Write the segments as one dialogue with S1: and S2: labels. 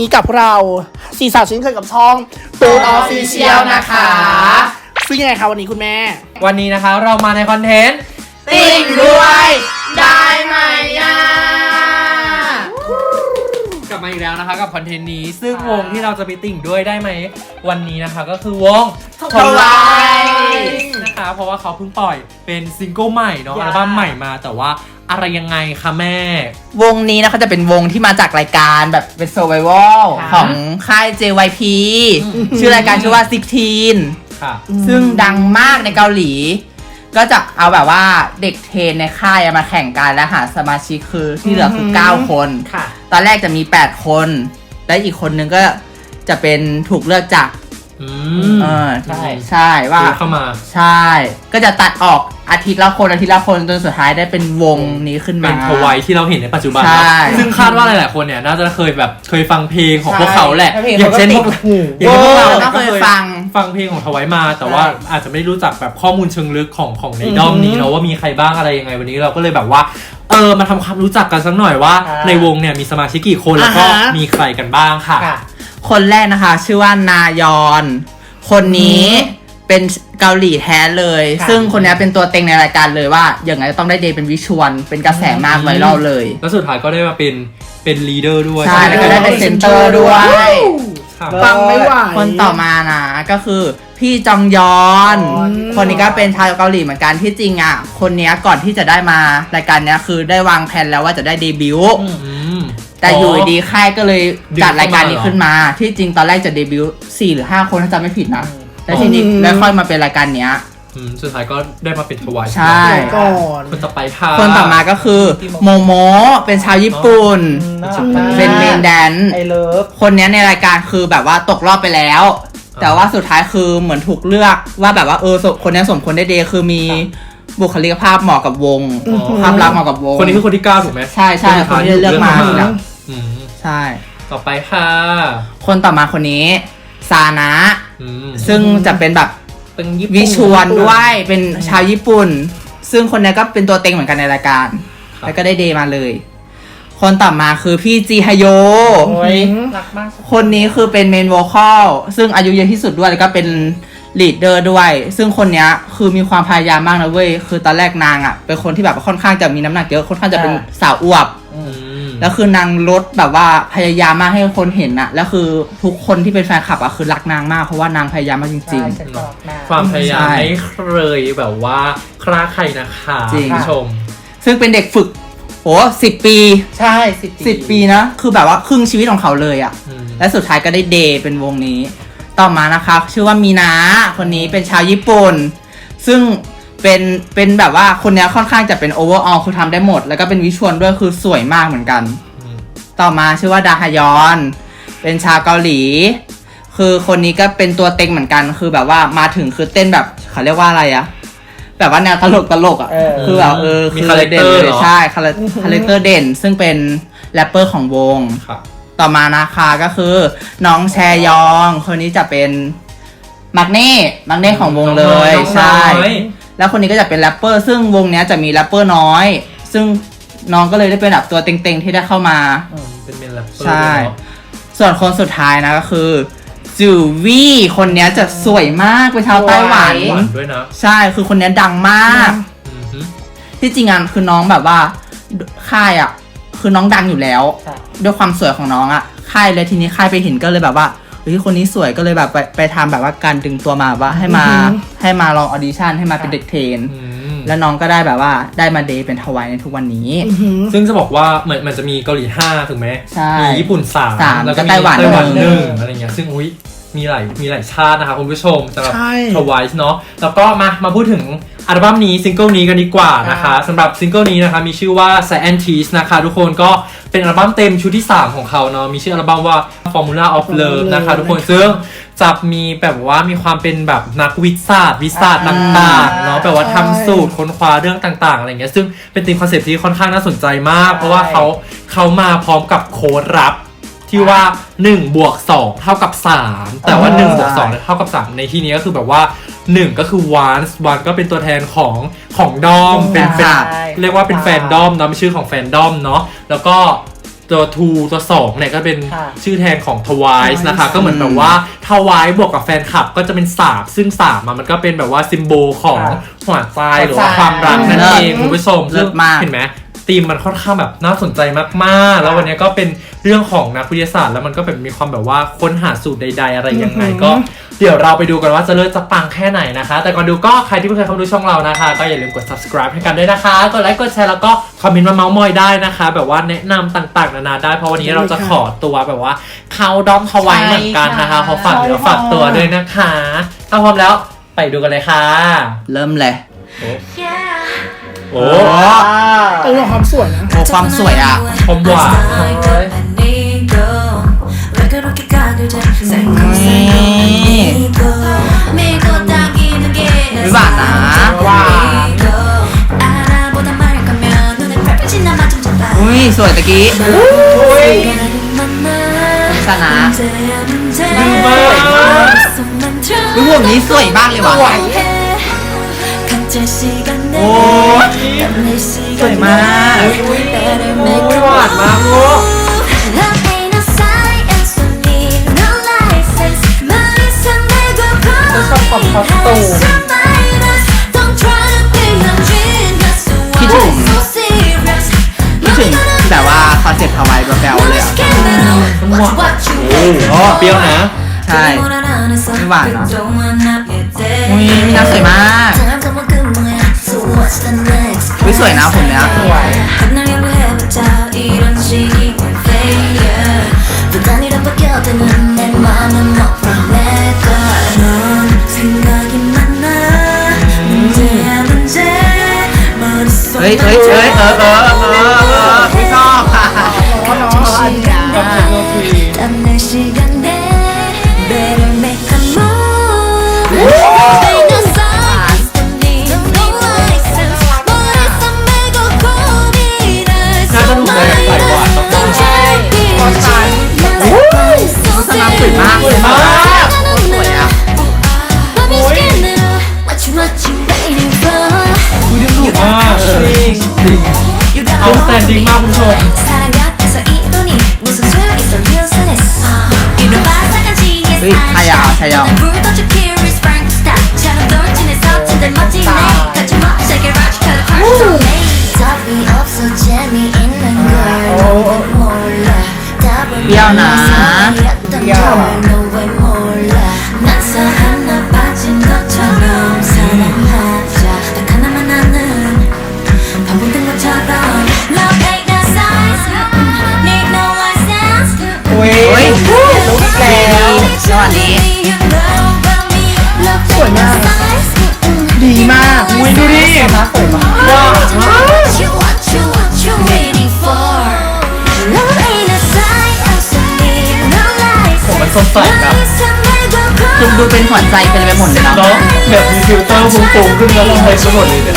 S1: นี้กับเราสีสาวชิ้นเคยกับช่องตูนออฟฟิเชียลนะคะซึ่งยังไงคะวันนี้คุณแม่
S2: วันนี้นะคะเรามาในคอนเทนต์
S1: ติ่งด้วยได้ไหมอะ
S2: กลับมาอีกแล้วนะคะกับคอนเทนต์นี้ ซึ่งวงที่เราจะไปติ่งด้วยได้ไหม วันนี้นะคะก็คือวง
S1: Twice
S2: นะคะเพราะว่าเขาเพิ่งปล่อยเป็นซิงเกิลใหม่เนาะ
S1: Yeah
S2: อัลบั้มใหม่มาแต่ว่า อะไรยังไงคะแม่
S3: วงนี้นะคะจะเป็นวงที่มาจากรายการแบบเป็น survival
S1: ค่ะ
S3: ของค่าย JYP ชื่อรายการชื่อว่า 16
S2: ค่ะ
S3: ซึ่งดังมากในเกาหลี ก็จะเอาแบบว่าเด็กเทรนในค่ายมาแข่งกันและหาสมาชิกคือที่เหลือคือ 9 คน
S1: ค่ะ
S3: ตอนแรกจะมี 8 คน และอีกคนนึงก็จะเป็นถูกเลือกจาก
S2: อืม
S3: เออ
S2: ใช่
S3: ใช่ว่า
S2: ซื้อเข้ามา
S3: ใช่ ก็จะตัดออกอาทิตย์ละคนอาทิตย์ละคนจนสุดท้ายได้เป็นวงนี้ขึ้นมา
S2: เป็นทวายที่เราเห็นในปัจจุบัน
S3: ใช่
S2: เนอะซึ่งคาดว่าหลายๆคนเนี่ยน่าจะเคยแบบเคยฟังเพลงของพวกเขาแหละ
S3: ใช่เพลง
S2: อย่างเช่นพวก
S3: เขาก็ติด
S2: อย่างเช่นพวกเรา
S3: โอ้
S2: เนี่ย
S3: ก็เคยฟัง
S2: ฟังเพลงของทวายมา แต่ว่าอาจจะไม่รู้จักแบบข้อมูลเชิงลึกของของในด้อมนี้เนาะว่ามีใครบ้างอะไรยังไงวันนี้เราก็เลยแบบว่าเออมาทำความรู้จักกันสักหน่อยว่า
S1: อ่า
S2: ในวงเนี่ยมีสมาชิกกี่คนแล้วก็
S1: อ่าฮะ
S2: มีใครกันบ้างค่ะ
S3: ค นแรกนะคะ ชื่อว่านายอน คนนี้เป็นเกาหลีแท้เลย
S1: ค่ะ
S3: ซึ่งคนนี้เป็นตัวเต็งในรายการเลยว่า อย่างไรต้องได้เดย์เป็นวิชวลเป็นกระแสมากไวรัลเลย
S2: แล้วสุดท้ายก็ได้มาเป็นเป็นลีดเดอร์ด้วย
S3: ใช่
S2: หม
S3: แล้วก็ได้เป็นเซนเตอร์ด้วย
S2: ค่ะ
S1: ฟังไม่ไหว
S3: คนต่อมานะก็คือพี่จองยอน
S1: อ๋อ
S3: คนนี้ก็เป็นชาวเกาหลีเหมือนกันที่จริงอะ คนเนี้ยก่อนที่จะได้มารายการเนี้ยคือได้วางแผนแล้วว่าจะได้เดบิวต์
S2: อืม
S3: แต่อยู่ดีๆค่ายก็เลย
S2: ดึง
S3: จัดรายการ
S2: เข้ามา
S3: นี้
S2: เหรอ
S3: ขึ้นมา ที่จริงตอนแรกจะเดบิวต์สี่หรือห้าคนถ้าจำไม่ผิดนะแล้วทีนี้
S1: อืม
S3: แล้วค่อยมาเป็นรายการเนี้ย
S2: อืมสุดท้ายก็ได้มาเป็นทวาย
S3: ใช่
S1: เดี๋ยวก่อน
S2: คนต่อไปค่ะ
S3: คนต่อมาก็คือโมโมเป็นชาวญี่ปุ่น
S1: น่ารักมาก
S3: เป็นเมนแดน
S1: ไอเลิฟ
S3: คนเนี้ยในรายการคือแบบว่าตกรอบไปแล้วแต่ว่าสุดท้ายคือเหมือนถูกเลือกว่าแบบว่าเออสมคนเนี้ยสมควรได้เดย์คือมีบุคลิกภาพเหมาะกับวง
S1: อืม
S3: ภาพลักษณ์เหมาะกับวง
S2: คนนี้คือคนที่เก้าถูกไหม
S3: ใช่ใช่คนที่เลือกมา
S2: คนที่
S3: นะ
S2: อืม
S3: ใช่
S2: ต่อไปค่ะ
S3: คนต่อมาคนนี้ซานะ
S2: อืม
S3: ซึ่งจะเป็นแบบ
S2: เป็นญี่ปุ่น
S3: วิชวลด้วยเป็นชาวญี่ปุ่น ซึ่งคนนี้ก็เป็นตัวเต็งเหมือนกันในรายการ
S2: ครับ
S3: แล้วก็ได้เดย์มาเลย คนต่อมาคือพี่จีฮโย
S1: โอ้ย
S3: รักมาก คนนี้คือเป็นเมนโวคอลซึ่งอายุเยอะที่สุดด้วย แล้วก็เป็นลีดเดอร์ด้วย ซึ่งคนเนี้ยคือมีความพยายามมากนะเว้ย คือตอนแรกนางอะ เป็นคนที่แบบค่อนข้างจะมีน้ำหนักเยอะค่อนข้างจะเป็นสาวอวบ
S2: อืม
S3: แล้วคือนางลดแบบว่าพยายามมากให้คนเห็นอะแล้วคือทุกคนที่เป็นแฟนคลับอะคือรักนางมากเพราะว่านางพยายามมากจริง
S2: ความพยายาม
S3: ใช่
S2: ไม่เคยแบบว่าคลาใครนะคะ
S3: จริง
S2: คุณผู้ชม
S3: ๆซึ่งเป็นเด็กฝึกโหสิบปี
S1: ใช่สิบ
S3: สิบปีนะ คือแบบว่าครึ่งชีวิตของเขาเลยอะ
S2: อืม
S3: และสุดท้ายก็ได้เดย์เป็นวงนี้ ต่อมานะคะ ชื่อว่ามีนาคนนี้เป็นชาวญี่ปุ่น ซึ่ง เป็นเป็นแบบว่าคนนี้ค่อนข้างจะเป็นโอเวอร์ออลคือทำได้หมด แล้วก็เป็นวิชวลด้วยคือสวยมากเหมือนกัน
S2: อืม
S3: ต่อมาชื่อว่าดาฮยอน เป็นชาวเกาหลี คือคนนี้ก็เป็นตัวเต็งเหมือนกันคือแบบว่ามาถึงคือเต้นแบบเขาเรียกว่าอะไรอะแบบว่าแนวตลกตลกๆอะ
S1: เออ
S3: คือแบบเออ
S2: มี
S3: คือ
S2: คาแรคเตอร์
S3: ด่น
S2: เหร
S3: เลย
S2: อ
S3: ใช่คาแรคาแรคเตอร์เด่น ซึ่งเป็นแรปเปอร์ของวง
S2: ค่ะ
S3: ต่อมานะคะก็คือน้องแชยอง คนนี้จะเป็นมักเน่ มักเน่ของวงเลย
S2: น้องน้อย
S3: ใช่
S2: น้องน้อย
S3: แล้วคนนี้ก็จะเป็นแรปเปอร์ซึ่งวงเนี้ยจะมีแรปเปอร์น้อย ซึ่งน้องก็เลยได้เป็นแบบตัวเต็งๆที่ได้เข้ามา
S2: เป็นเมนแรปเปอร์
S3: ใช่
S2: ด้วยเนอะ
S3: ส่วนคนสุดท้ายนะก็คือจูวี่คนเนี้ยจะสวยมากเป็นชาวไต้หวัน
S2: หวานด้วยนะ
S3: ใช่คือคนเนี้ยดังมาก
S2: อืมฮึ
S3: ที่จริงอะคือน้องแบบว่าค่ายอะ คือน้องดังอยู่แล้วด้วยความสวยของน้องอะค่ายเลยทีนี้ค่ายไปเห็นก็เลยแบบว่า เฮ้ยคนนี้สวยก็เลยแบบไปไปทำแบบว่าการดึงตัวมาแบบว่าให้มา
S1: อือหือ
S3: ให้มาลองออดิชั่นให้มาเป็นเด็กเทรน
S2: อืม
S3: แล้วน้องก็ได้แบบว่าได้มาเดย์เป็นทวายในทุกวันนี้
S1: อื้อหือ
S2: ซึ่งจะบอกว่าเหมือนมันจะมีเกาหลีห้าถูกไหม
S3: ใช่
S2: มีญี่ปุ่นสาม
S3: สาม
S2: แล้วก็
S3: ก็
S2: มี
S3: ไต้หวัน
S2: ไต้หวัน
S3: ห
S2: ห
S3: นึ่
S2: นึ่
S3: ง
S2: งอะไรเงี้ยซึ่งอุ้ย มีหลายมีหลายชาตินะคะคุณผู้ชมสำหรับ
S1: ใช่
S2: ทวายเนาะแล้วก็มามาพูดถึงอัลบั้มนี้ซิงเกิลนี้กันดีกว่านะคะสำหรับซิงเกิลนี้นะคะมีชื่อว่า Scientist นะคะ ทุกคนก็เป็นอัลบั้มเต็มชุดที่ 3 ของเขาเนาะมีชื่ออัลบั้มว่า Formula of Love นะคะ ทุกคนซึ่งจะมีแบบว่ามีความเป็นแบบนักวิทยาศาสตร์ วิทยาศาสตร์ต่างๆเนาะแบบว่าทำสูตรค้นคว้าเรื่องต่างๆอะไรเงี้ยซึ่งเป็นธีมคอนเซ็ปต์ที่ค่อนข้างน่าสนใจมาก เพราะว่าเขาเขามาพร้อมกับโค้ดลับ ที่ว่า1บวก2เท่ากับ 3 แต่ว่า
S1: อ่า
S2: 1บวก2เนี่ยเท่ากับ 3 ในที่นี้ก็คือแบบว่า 1 ก็คือ once one ก็เป็นตัวแทนของของดอมเป็นเป็น
S3: ค่ะ
S2: เรียกว่าเป็นแฟนดอมเนาะเป็นชื่อของแฟนดอมเนาะแล้วก็ตัว2ตัว 2 เนี่ยก็เป็น
S4: ค่ะ
S2: ชื่อแทนของ Twice นะคะ ก็เหมือนแบบว่า Twice บวกกับแฟนคลับก็จะเป็น3ซึ่ง3อะมันก็เป็นแบบว่าซิมโบลของ
S4: ค่ะ
S2: หัวใจหรือว่า
S4: หัวใจ
S2: ความรักนั่น
S4: เลิศ
S2: เองคุณผู้ชม
S4: เลิศมาก
S2: เห็นไหม ธีมมันค่อนข้างแบบน่าสนใจมากๆ แล้ววันนี้ก็เป็นเรื่องของนักวิทยาศาสตร์ แล้วมันก็แบบมีความแบบว่าค้นหาสูตรใด ๆ อะไรยังไง
S1: อือหือ
S2: ก็เดี๋ยวเราไปดูกันว่าจะเลิศจะปังแค่ไหนนะคะ แต่ก่อนดูก็ใครที่เพิ่งเคยเข้ามาดูช่องเรานะคะ ก็อย่าลืมกด subscribe ให้กันด้วยนะคะ กดไลค์กดแชร์แล้วก็คอมเมนต์มาเมาส์มอยได้นะคะ แบบว่าแนะนำต่างๆ นานาได้เพราะวันนี้เราจะขอตัวแบบว่าเข้าดอมทวายเหมือนกันนะคะขอฝากเนื้อฝากตัวด้วยนะคะถ้าพร้อมแล้วไปดูกันเลยค่ะ
S4: เริ่มเลย
S2: โอ้
S1: เออความสวยนะ
S4: โอ้ความสวยอะ
S2: ผมหวาน
S4: หวานนะ
S1: หวาน
S4: อุ้ยสวยตะกี้ชนะ
S2: ดีมาก
S4: อุ้ยพวกนี้สวยมากเลยว่ะ โอ้สวยมาก
S2: ไม่หวานมากลูก
S4: คิดถึงคิดถึงแบบว่าคอนเซ็ปต์ทวายแบบแบลเลยอะ
S2: โอ้เปรี้ยวนะ
S4: ใช่ไม่หวานนะอุ้ยมีน้ำสวยมาก อุ้ยสวยนะผมเนี้ยสวยเฮ้ยเฮ้ยเฮ้ยเออเออ
S3: 所以，太阳，
S2: 太阳。不要拿，要。 ใสแบบ
S4: ดูดูเป็นหัวใจเป็นไปหมดเลยเนาะ
S2: เนาะแบบมีฟิลเตอร์ฟุ้งๆขึ้นแล้วลงไปไปหมดเลยเนี่ย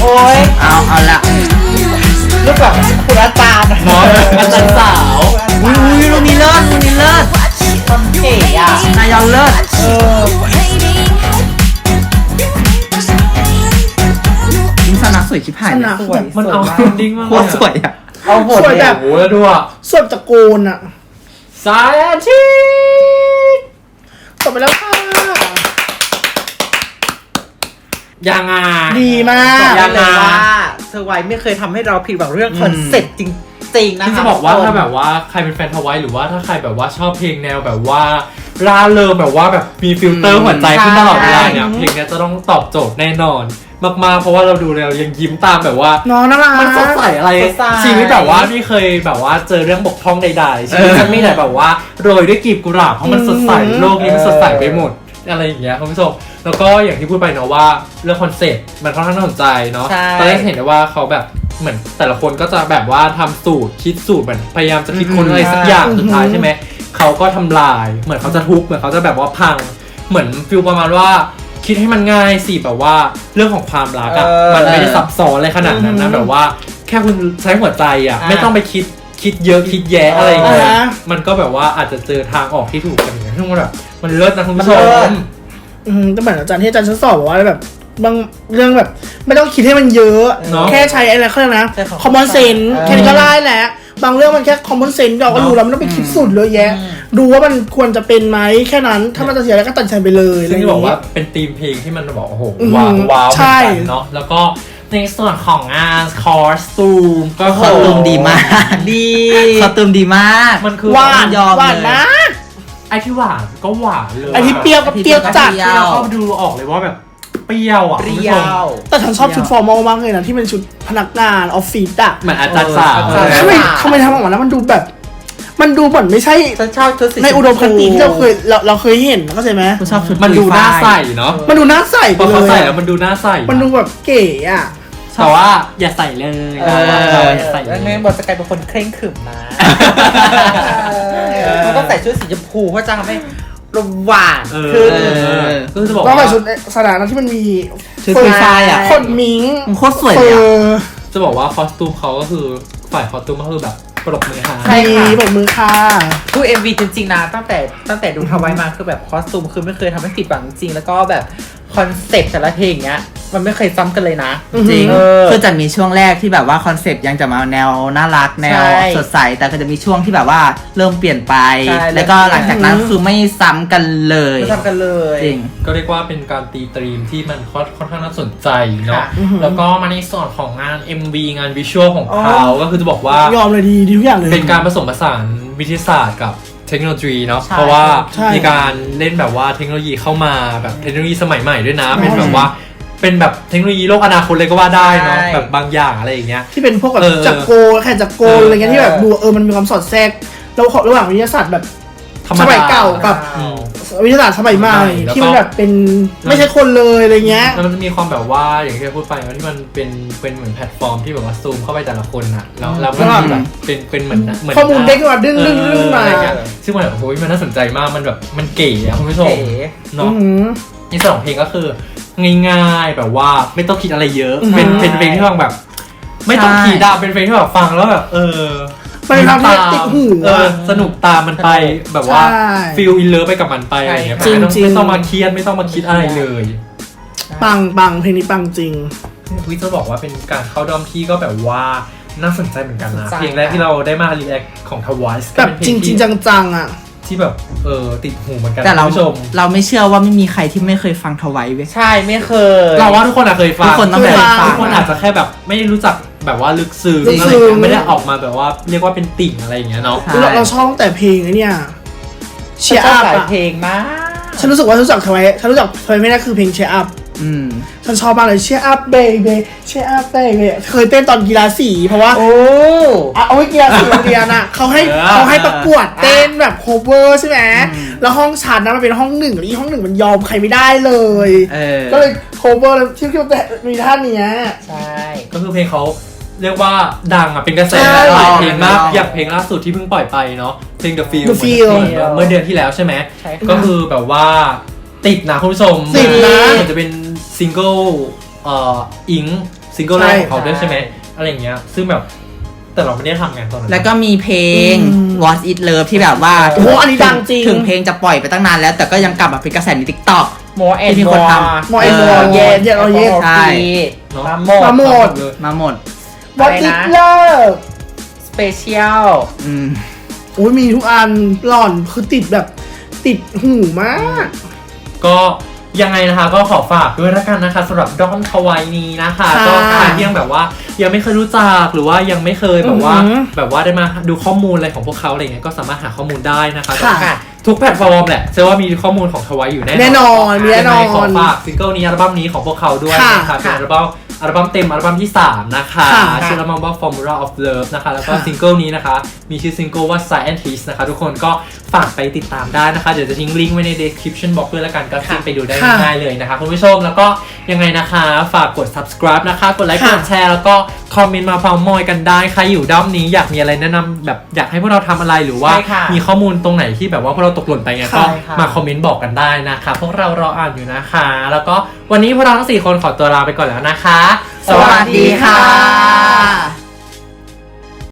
S1: โอ้ย
S4: เอาเอาละ
S1: รูปแบบคุณอาจารย์
S2: เนาะอาจารย์สาว
S4: อุ้ยอุ้ยลูกนี้เลิศลูกนี้เลิศ
S1: เก๋อะ
S4: นายอนเลิศ
S1: เออ
S4: สนักสวยชิบหาย
S1: ส
S4: เลย
S1: นาสวย
S2: มันเอา
S1: สวย
S2: ฟิลดิ้งมาก
S4: โคตรสวยอะ
S1: เอาโหด
S2: สวย
S1: แบ
S2: แบบบ โอ้โหแล้วดูอะ
S1: สวยตระกูลอะ
S2: สายอาชีพ
S1: จบไปแล้วค่ะ
S2: ยังไง
S1: ดีมาก
S2: ยังไง
S5: เลยว่าเซอร์ไวไม่เคยทำให้เราผิดหวังเรื่องคอนเซ็ปต์จริง ๆนะคะ
S2: ที่จะบอกว่าถ้าแบบว่าใครเป็นแฟนทวายหรือว่าถ้าใครแบบว่าชอบเพลงแนวแบบว่าร่าเริงแบบว่าแบบมีฟิลเตอร์หัวใจขึ้นตลอดเวลาเนี่ยเพลงเนี้ยจะต้องตอบโจทย์แน่นอน มากๆ เพราะว่าเราดูแล้วยังยิ้มตามแบบว่า
S1: น้องน่ารัก
S2: มันสดใสอะไร
S5: สดใส
S2: ชีวิตแบบว่าไม่เคยแบบว่าเจอเรื่องบกพร่องใดๆชีวิตฉันมีแต่แบบว่าโรยด้วยกลีบกุหลาบเพราะมันสดใสโลกนี้มันสดใสไปหมด อะไรอย่างเงี้ยคุณผู้ชมแล้วก็อย่างที่พูดไปเนาะว่าเรื่องคอนเซ็ปต์มันค่อนข้างน่าสนใจเนาะ
S5: ใช่
S2: ตอนแรกเห็นได้ว่าเขาแบบเหมือนแต่ละคนก็จะแบบว่าทำสูตรคิดสูตรเหมือนพยายามจะคิดค้นอะไรสักอย่างสุดท้ายใช่ไหมเขาก็ทำลาย เหมือนเขาจะทุบเหมือนเขาจะแบบว่าพัง เหมือนฟิลประมาณว่า คิดให้มันง่ายสิแบบว่าเรื่องของความรักอะ
S5: เออ
S2: มันไม่ได้ซับซ้อนอะไรขนาดนั้นนะแบบว่าแค่คุณใช้หัวใจอะ
S5: อะ
S2: ไม่ต้องไปคิดคิดเยอะคิดแย่อะไรอย่างเงี้ย
S1: อ่าฮะ
S2: มันก็แบบว่าอาจจะเจอทางออกที่ถูกกันอย่างเงี้ยซึ่งมันแบบ มันเลิศนะคุณผู้ช
S5: มันเลิ
S2: ม
S5: ศ
S1: อืมก็เหมือนอาจารย์ที่อาจารย์ฉันสอนบอกว่าแบบบางเรื่องแบบ ไม่ต้องคิดให้มันเยอะ
S2: เนอะ
S1: แค่ใช้อะไรเขาเรียกนะ
S5: ใช้ของ
S1: คอมมอนเซน
S5: เออ
S1: แค่นี้ก็ได้แล้ว บางเรื่องมันแค่คอมมอนเซนเราก็รู้แล้วไม่ต้องไปคิดสุดเลยแยะ ดูว่ามันควรจะเป็นไหมแค่นั้นถ้ามันจะเสียแล้วก็ตัดใจไปเลยอะไร
S2: ซึ่
S1: องย่าง
S2: ที่บอกว่า
S1: เงี้ย
S2: เป็นธีมเพลงที่มันบอกโอ้โห
S1: อือหื
S2: ว้า
S1: อ
S2: วว้าวเหมื
S1: ใช่
S2: อนกันเนาะแล้วก็ในส่วนของงานคอสตูมก็
S3: คอสตูมดีมาก
S2: ดี
S3: คอสตูมดีมาก
S2: มันคือ
S1: หวาน
S3: ยอม
S1: หวาน
S3: เลย
S1: นะ
S2: ไอที่หวานก็หวานเลย
S1: ไอที่เปรี้ยวก็เปรี้ยวจัด
S3: เปรี้
S2: ที่
S3: ยว
S2: เราเข้าดูออกเลยว่าแบบเปรี้ยวอะ
S5: เป
S2: คุณ
S5: รี้
S2: ผู้
S5: ย
S2: ชม
S5: ว
S1: แต่ฉันชอบชุดฟอร์มอลมากเลยนะที่เป็นชุดพนักงานออฟฟิศอะ
S2: เหมือนอาจารย์สาว
S5: เออ
S1: ทำไมทำไมทำออกมาแล้วมันดูแบบ มันดูเหมือนไม่ใช่
S5: ฉันชอบชุดสี
S1: ในอุดมคติที่เราเคยเราเราเคยเห็นเข้าใจไหม
S3: กูชอบชุด
S2: มันดู
S3: ปุย
S2: น่า
S3: ฝ้าย
S2: ใส่เนาะ
S1: มันดูน่าใส่
S2: พ
S1: ไป
S2: อ
S1: เล
S2: เขาใส่
S1: ย
S2: แล้วมันดูน่าใส่
S1: มันดูแบบเก๋อะ
S2: แต่ว่าอย่าใส่เลย
S5: เออ
S2: อย่าใส่เล
S5: แล้ว
S2: ย
S5: งั้นบอสจะกลายเป็นคนเคร่งขรึมนะมันต้องใส่ชุดสีชมพูเพราะจะทำให้รมหวาน
S2: เออ
S5: ขึ้น
S2: ก็คือจะบอก
S1: ก็
S2: ว่า
S1: ใส่ชุดสถานะที่มันมี
S3: ชุดปุยฝ้ายอะ
S1: ขนมิง
S3: มันโคตรสวยเลยอะ
S1: อ
S2: จะบอกว่าคอสตูมเขาก็คือฝ่ายคอสตูมก็คือแบบปรบมือหา
S5: ใช่
S1: มี
S5: ค่ะ
S1: แบบมือค่ะ
S5: ดู MV จริงๆนะตั้งแต่ตั้งแต่ดูทวายมาคือแบบคอสตูมคือไม่เคยทำให้ผิดหวังจริงๆแล้วก็แบบคอนเซ็ปต์แต่ละเพลงเนี้ย มันไม่เคยซ้ำกันเลยนะ
S3: จริง
S5: เออ
S3: คือจะมีช่วงแรกที่แบบว่าคอนเซปต์ยังจะมาแนวน่ารักแนว
S5: ใช่
S3: สดใส แต่ก็จะมีช่วงที่แบบว่าเริ่มเปลี่ยนไป
S5: ใช่
S3: แล้วก็หลังจากนั้นคือไม่ซ้ำกันเลย
S5: ไม่ซ้ำกันเลย
S3: จริง
S2: ก็เรียกว่าเป็นการตีตรีมที่มันค่อนค่อนข้างน่าสนใจเนาะ
S5: ค่ะ
S2: แล้วก็มาในส่วนของงาน MV งานวิชวลของเขาก็คือจะบอกว่า
S1: ยอมเลยดีดีทุกอย่างเลย
S2: เป็นการผสมผสานวิทยาศาสตร์กับเทคโนโลยีเนาะ
S5: ใช่
S2: เพราะว่า
S1: ใช่
S2: มีการเล่นแบบว่าเทคโนโลยีเข้ามาแบบเทคโนโลยีสมัยใหม่ด้วยนะ เป็น
S1: ใช่
S2: แบบว่า เป็นแบบเทคโนโลยีโลกอนาคตเลยก็ว่าได้เนาะ
S5: ใช่
S2: แบบบางอย่างอะไรอย่างเงี้ย
S1: ที่เป็นพวกแบบ
S2: เออ
S1: จักรโกแข่งจักรโก
S2: เอออ
S1: อะไรเงี้ยที่แบบดูเออมันมีความสอดแทรกแล้วขอระหว่างวิทยาศาสตร์แบบ
S2: ธรรม
S1: ส
S2: ดา
S1: มัยเก่า กับ
S2: อืม
S1: วิทยาศาสตร์สมัยใหม่
S2: แล้วก็
S1: ที่มันแบบเป็นไม่ใช่คนเลยอะไรเงี้ย
S2: แล้วมันจะมีความแบบว่าอย่างที่เราพูดไปว่าที่มันเป็นเป็นเหมือนแพลตฟอร์มที่แบบว่าซูมเข้าไปแต่ละคนอะแล้วแล้วมันมีแบบเป็นเป็นเหมือนเหมือน
S1: ข้อมูลเด้งขึ้นมาดึงดึงดึงมา
S2: เอออะไรเงี้ยซึ่งมันแบบโอ้ยมันน่าสนใจมากมันแบบมันเก๋อะคุณผู้ชม
S5: เก๋
S2: เนาะ
S1: อื้อหือ
S2: ในส่วนของเพลงก็คือ ง่ายๆ แบบว่าไม่ต้องคิดอะไรเยอะ
S1: อืม
S2: เป็นเป็นเพลงที่ฟังแบบ ไม่ต้อง
S3: ใช่
S2: คิดอะเป็นเพลงที่แบบฟังแล้วแบบเออ
S1: มันเป็นความที่ติดหู
S2: เออ
S1: อะ
S2: สนุกตามมันไปแบบว่า
S1: ใช่
S2: ฟีลอินเลิฟไปกับมันไปอะไรเงี้ย
S1: จริง
S2: ไม่ต้อง
S1: จริง
S2: ไม่ต้องมาเครียดไม่ต้องมาคิดอะไรเลย
S1: ปังปังเพลงนี้ปังจริง
S2: วิจะบอกว่าเป็นการเข้าดอมที่ก็แบบว่าน่าสนใจเหมือนกันนะ
S5: น่าสนใจ
S2: เพลงแรกที่เราได้มารีแอคของ Twice ก็
S1: แบบ
S2: เป็นเพล
S1: จริง
S2: ง
S1: จริ
S2: ที่
S1: งจังๆอะ
S2: ที่แบบเออติดหูเหมือนกัน
S3: แต่เรา
S2: คุณผู้ชม
S3: เราไม่เชื่อว่าไม่มีใครที่ไม่เคยฟังทวายเว้ย
S5: ใช่ไม่เคย
S2: เราว่าทุกคนอะเคยฟัง
S3: ทุกคนต้องเคยฟัง
S2: ทุกคนอาจจะแค่แบบไม่ได้รู้จักแบบว่าลึกซึ้ง
S1: ลึก
S2: อะไร
S1: ซึ้ง
S2: เงี้ยไม่ได้ออกมาแบบว่าเรียกว่าเป็นติ่งอะไรอย่างเงี้ยเนาะ
S3: ใช่
S1: เราเราชอบตั้งแต่เพลงไอ้เนี่ยเชียร์
S5: ฉั
S1: อั
S5: นช
S1: พ
S5: หลาย
S1: อะ
S5: เพลงมาก
S1: ฉันรู้สึกว่าฉันรู้จักทำไมฉันรู้จักทำไมไม่ได้คือเพลงเชียร์อัพ
S3: อืม
S1: ฉันชอบมากเลยเชียร์อัพเบย์เชียร์อัพเบย์เคยเต้นตอนกีฬาสีเพราะว่า
S5: โอ้
S1: อะเอาไว้กีฬาสีโรงเรียนอะเขาให้เขาให้ประกวดเต้นแบบโคเวอร์ใช่ไหมแล้วห้องฉันนะมันเป็นห้องหนึ่งแล้วอีห้องหนึ่งมันยอมใครไม่ได้เลย
S3: เออ
S1: ก็เลยโคเวอร์ที่ที่แต่มีท่าเนี้ย
S5: ใช่
S2: ก็คือเพลงเขาเรียกว่าดังอะเป็นกระแส
S1: ใช่
S2: หลายเพลงมาก
S3: ใช่
S2: อย่างเพลงล่าสุดที่เพิ่งปล่อยไปเนาะเพลง The Feel
S1: The Feel
S2: เหมือนเมื่อเดือนที่แล้วใช่ไหม
S5: ใช่
S2: ก็คือแบบว่าติดนะคุณผู้ชม
S1: ติดนะ
S2: เหมือนจะเป็น ซิงเกิลเอ่ออิงซิงเกิลแรกของเขาด้วยใช่ไหมอะไรอย่างเงี้ยซึ่งแบบแต่เราไม่ได้ทำไงตอนนั้น
S3: แล้วก็มีเพลง
S1: อืม
S3: What It Love ที่แบบว่า
S1: โอ้โหอันนี้ดังจริง
S3: ถึงเพลงจะปล่อยไปตั้งนานแล้วแต่ก็ยังกลับมาเป็นกระแสใน TikTok
S5: โมแอน
S3: ที่มีคนทำ
S1: More and More
S5: เย็น
S1: Yes Or Yes
S3: ใช่
S2: เนอะ
S5: มาหมด
S1: มาหมด
S2: เลย
S3: มาหมด
S1: วัด
S5: อะไร
S1: ดิ
S5: นะ
S1: เลิฟ
S5: สเปเชียล
S3: อืม
S1: โอ้ยมีทุกอันหล่อนคือติดแบบติดหูมาก
S2: ก็ ยังไงนะคะก็ขอฝากด้วยละกันนะคะสำหรับด้อมทวายนี้นะคะ
S1: ค่ะ
S2: ก็ใครที่ยังแบบว่ายังไม่เคยรู้จักหรือว่ายังไม่เคยแบบว่า
S1: อือหือ
S2: แบบว่าได้มาดูข้อมูลอะไรของพวกเขาอะไรเงี้ยก็สามารถหาข้อมูลได้นะคะ
S1: ค่ะ
S2: แต่ทุกแพลตฟอร์มแหละเชื่อว่ามีข้อมูลของทวายอยู่แน่
S1: แน่นอนมีแน่นอน
S2: ยังไงขอฝากซิงเกิลนี้อัลบั้มนี้ของพวกเขาด้วย
S1: ค่ะ
S2: นะคะเป็น
S5: ค่ะ
S2: อัลบั้ม อัลบั้มเต็มอัลบั้มที่ 3 นะคะ
S1: ค่ะ
S2: ชื่ออัลบั้มว่า Formula of Love นะคะ แล้วก็
S1: ค่ะ
S2: ซิงเกิลนี้นะคะ มีชื่อซิงเกิลว่า Scientist นะคะ ทุกคนก็ฝากไปติดตามได้นะคะ เดี๋ยวจะทิ้งลิงก์ไว้ใน description box ด้วยแล้วกันก็คลิกไปดูได้
S1: ค่ะ
S2: ง่ายๆเลยนะคะ คุณผู้ชมแล้วก็ยังไงนะคะ ฝากกด subscribe นะคะ กดไลค์
S1: ค่ะ
S2: กดแชร์แล้วก็ คอมเมนต์มาพาวมอยกันได้ใครอยู่ด้อมนี้อยากมีอะไรแนะนำแบบอยากให้พวกเราทำอะไรหรือว่า
S5: ใช่ค่ะ
S2: มีข้อมูลตรงไหนที่แบบว่าพวกเราตกหล่นไปไงก็
S5: ใช่ค่ะ
S2: มาคอมเมนต์บอกกันได้นะคะพวกเรารออ่านอยู่นะคะ แล้วก็วันนี้พวกเราทั้งสี่คนขอตัวลาไปก่อนแล้วนะคะ
S3: สวัสดีค่ะ